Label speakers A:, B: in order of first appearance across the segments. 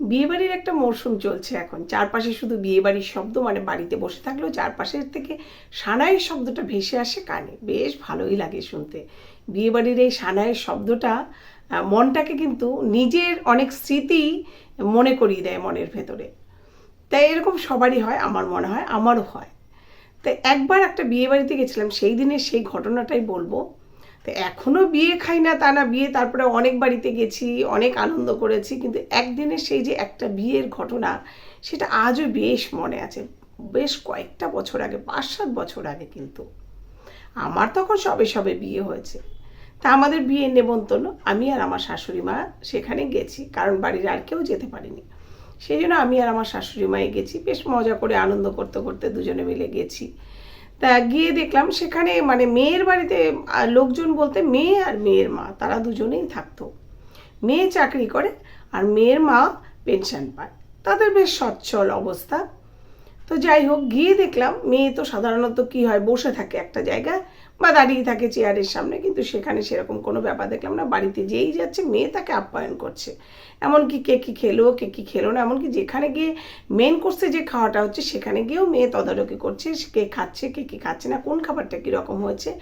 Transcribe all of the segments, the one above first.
A: বিয়েবাড়ির একটা মরশুম চলছে এখন। চারপাশে শুধু বিয়েবাড়ির শব্দ মানে বাড়িতে বসে থাকলেও চারপাশের থেকে সানাইয়ের শব্দটা ভেসে আসে কানে। বেশ ভালোই লাগে শুনতে। বিয়েবাড়ির এই সানাইয়ের শব্দটা মনটাকে কিন্তু নিজের অনেক স্মৃতি মনে করিয়ে দেয় মনের ভেতরে। তাই এরকম সবারই হয়, আমার মনে হয়, আমারও হয়। তাই একবার একটা বিয়েবাড়িতে গেছিলাম, সেই দিনের সেই ঘটনাটাই বলব। তো এখনও বিয়ে খাই না তা না, বিয়ে তারপরে অনেক বাড়িতে গেছি, অনেক আনন্দ করেছি, কিন্তু একদিনের সেই যে একটা বিয়ের ঘটনা, সেটা আজও বেশ মনে আছে। বেশ কয়েকটা বছর আগে, পাঁচ সাত বছর আগে কিন্তু। আমার তখন সবে সবে বিয়ে হয়েছে। তা আমাদের বিয়ের নেমন্তন্ন, আমি আর আমার শাশুড়ি মা সেখানে গেছি, কারণ বাড়ির আর কেউ যেতে পারিনি। সেই জন্য আমি আর আমার শাশুড়ি মায়ে গেছি, বেশ মজা করে আনন্দ করতে করতে দুজনে মিলে গেছি। তা গিয়ে দেখলাম সেখানে মানে মেয়ের বাড়িতে লোকজন বলতে মেয়ে আর মেয়ের মা, তারা দুজনেই থাকতো। মেয়ে চাকরি করে আর মেয়ের মা পেনশন পায়। তাদের বেশ সচ্ছল অবস্থা। তো যাই হোক, গিয়ে দেখলাম মেয়ে তো সাধারণত কি হয়, বসে থাকে একটা জায়গায়। বা দাঁড়িয়ে থাকে চেয়ারের সামনে, কিন্তু সেখানে সেরকম কোনো ব্যাপার দেখলাম না। বাড়িতে যেই যাচ্ছে, মেয়ে তাকে আপ্যায়ন করছে। এমনকি কে কী খেলো, কে কী খেলো না, এমনকি যেখানে গিয়ে মেন কোর্সে যে খাওয়াটা হচ্ছে, সেখানে গিয়েও মেয়ে তদারকি করছে, কে খাচ্ছে, কে কী খাচ্ছে না, কোন খাবারটা কীরকম হয়েছে,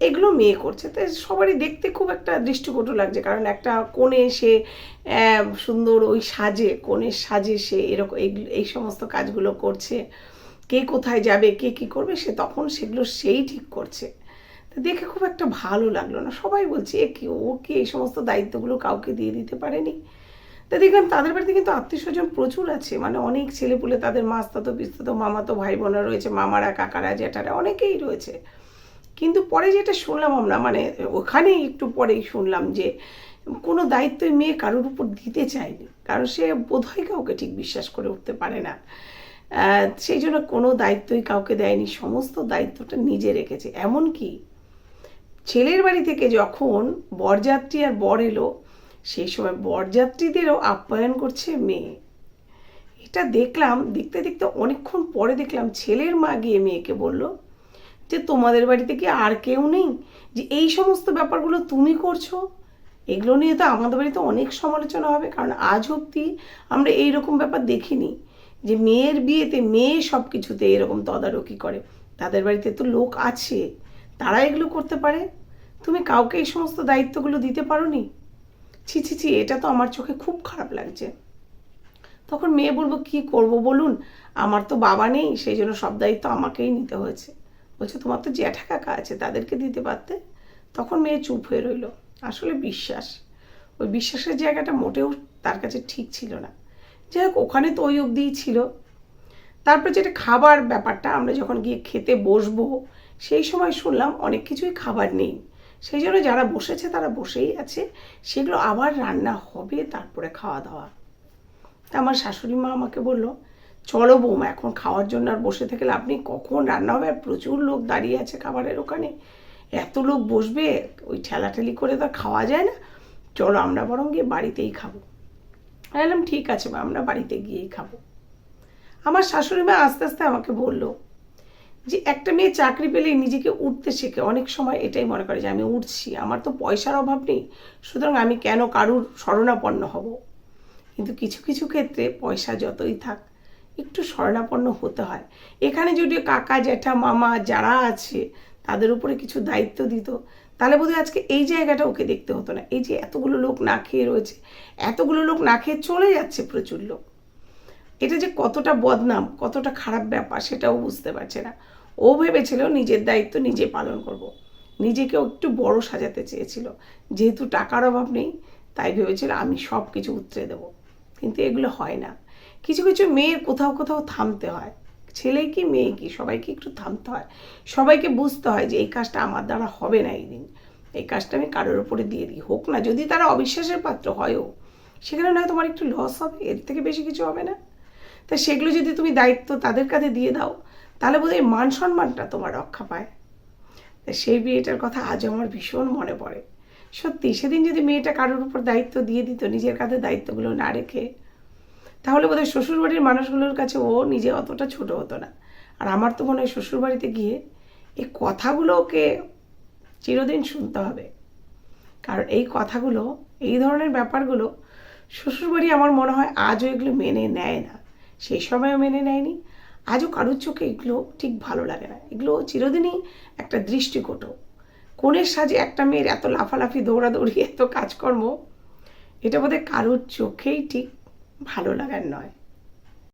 A: এগুলো মেয়ে করছে। তো সবারই দেখতে খুব একটা দৃষ্টিকটু লাগছে, কারণ একটা কোণে সে সুন্দর ওই সাজে, কোণের সাজে সে এরকম, এই- এই সমস্ত কাজগুলো করছে। কে কোথায় যাবে, কে কি করবে, সে তখন সেগুলো সেই ঠিক করছে। তো দেখে খুব একটা ভালো লাগল না। সবাই বলছে, এ কি, ও কি এই সমস্ত দায়িত্বগুলো কাউকে দিয়ে দিতে পারেনি? তা দেখলাম তাদের বাড়িতে কিন্তু আত্মীয় স্বজন প্রচুর আছে। মানে অনেক ছেলেপুলে তাদের মাস্তাতো, পিস্তাতো, মামাতো ভাই বোনরা রয়েছে, মামারা, কাকারা, জ্যাঠারা অনেকেই রয়েছে। কিন্তু পরে যেটা শুনলাম আমরা মানে ওখানেই একটু পরেই শুনলাম যে কোনো দায়িত্বই মেয়ে কারোর উপর দিতে চায়নি। কারণ সে বোধহয় কাউকে ঠিক বিশ্বাস করে উঠতে পারে না। সেই জন্য কোনো দায়িত্বই কাউকে দেয়নি, সমস্ত দায়িত্বটা নিজে রেখেছে। এমনকি ছেলের বাড়ি থেকে যখন বরযাত্রী আর বর এলো, সেই সময় বরযাত্রীদেরও আপ্যায়ন করছে মেয়ে। এটা দেখলাম, দেখতে দেখতে অনেকক্ষণ পরে দেখলাম ছেলের মা গিয়ে মেয়েকে বলল যে, তোমাদের বাড়িতে কি আর কেউ নেই? যে, এই সমস্ত ব্যাপারগুলো তুমি করছ? এগুলো নিয়ে তো আমাদের বাড়িতে অনেক সমালোচনা হবে, কারণ আজ অবধি আমরা এই রকম ব্যাপার দেখিনি। যে মেয়ের বিয়েতে মেয়ে সব কিছুতে এরকম তদারকি করে। তাদের বাড়িতে তো লোক আছে। তারা এগুলো করতে পারে? তুমি কাউকে এই সমস্ত দায়িত্বগুলো দিতে পারো নি ছি ছি ছি, এটা তো আমার চোখে খুব খারাপ লাগছে। তখন মেয়ে বলব, কি করব বলুন? আমার তো বাবা নেই, সেই জন্য সব দায়িত্ব আমাকেই নিতে হয়েছে। বলছে, তোমার তো জ্যাঠা কাকা আছে, তাদেরকে দিতে পারতে? তখন মেয়ে চুপ হয়ে রইল। আসলে বিশ্বাস। ওই বিশ্বাসের জায়গাটা মোটেও তার কাছে ঠিক ছিল না। যাই হোক, ওখানে তো ওই অবধিই ছিল। তারপর যেটা খাবার ব্যাপারটা, আমরা যখন গিয়ে খেতে বসবো, সেই সময় শুনলাম অনেক কিছুই খাবার নেই। সেই জন্য যারা বসেছে, তারা বসেই আছে। সেগুলো আবার রান্না হবে, তারপরে খাওয়া দাওয়া তা আমার শাশুড়ি মা আমাকে বলল, চলো বৌমা, এখন খাওয়ার জন্য আর বসে থেকে নেই। কখন রান্না হবে? আর প্রচুর লোক দাঁড়িয়ে আছে খাবারের ওখানে। এত লোক বসবে, ওই ঠেলাঠেলি করে তো খাওয়া যায় না। চলো আমরা বরং গিয়ে বাড়িতেই খাব। আমি বললাম, ঠিক আছে মা, আমরা বাড়িতে গিয়েই খাব। আমার শাশুড়ি মা আস্তে আস্তে আমাকে বলল যে, একটা মেয়ে চাকরি পেলেই নিজেকে উঠতে শেখে। অনেক সময় এটাই মনে করে যে, আমি উঠছি, আমার তো পয়সার অভাব নেই, সুতরাং আমি কেন কারুর শরণাপন্ন হব? কিন্তু কিছু কিছু ক্ষেত্রে পয়সা যতই থাক, একটু শরণাপন্ন হতে হয়। এখানে যদি কাকা, জ্যাঠা, মামা যারা আছে, তাদের উপরে কিছু দায়িত্ব দিত তাহলে বোধহয় আজকে এই জায়গাটা ওকে দেখতে হতো না। এই যে এতগুলো লোক না খেয়ে রয়েছে, এতগুলো লোক না খেয়ে চলে যাচ্ছে প্রচুর লোক। এটা যে কতটা বদনাম, কতটা খারাপ ব্যাপার সেটাও বুঝতে পারছে না। ও ভেবেছিল নিজের দায়িত্ব নিজে পালন করব। নিজেকেও একটু বড় সাজাতে চেয়েছিল। যেহেতু টাকার অভাব নেই, তাই ভেবেছিল আমি সব কিছু উতরে দেবো। কিন্তু এগুলো হয় না। কিছু কিছু মেয়ের কোথাও কোথাও থামতে হয়। ছেলে কি, মেয়ে কি, সবাইকে একটু থামতে হয়। সবাইকে বুঝতে হয় যে এই কাজটা আমার দ্বারা হবে না এই দিন। এই কাজটা আমি কারোর উপরে দিয়ে দিই। হোক না, যদি তারা অবিশ্বাসের পাত্র হয়ও সেখানে নয় তোমার একটু লস হবে, এর থেকে বেশি কিছু হবে না। তা সেগুলো যদি তুমি দায়িত্ব তাদের কাছে দিয়ে দাও, তাহলে বোধহয় মান সম্মানটা তোমার রক্ষা পায়। তা সেই বিয়েটার কথা আজ আমার ভীষণ মনে পড়ে। সত্যি, সেদিন যদি মেয়েটা কারোর উপর দায়িত্ব দিয়ে দিত, নিজের কাঁধে দায়িত্বগুলো না রেখে তাহলে বোধহয় শ্বশুরবাড়ির মানুষগুলোর কাছে ও নিজে অতটা ছোট হতো না। আর আমার তো মনে হয় শ্বশুরবাড়িতে গিয়ে এই কথাগুলো ওকে চিরদিন শুনতে হবে। কারণ এই কথাগুলো, এই ধরনের ব্যাপারগুলো শ্বশুরবাড়ি আমার মনে হয় আজও এগুলো মেনে নেয় না। সেই সময়ও মেনে নেয়নি। আজও কারোর চোখে এগুলো ঠিক ভালো লাগে না। এগুলো চিরদিনই একটা দৃষ্টিকটু কোণের সাজে একটা মেয়ের এত লাফালাফি, দৌড়াদৌড়ি, এত কাজকর্ম, এটা বোধহয় কারোর চোখেই ঠিক ভালো লাগার নয়।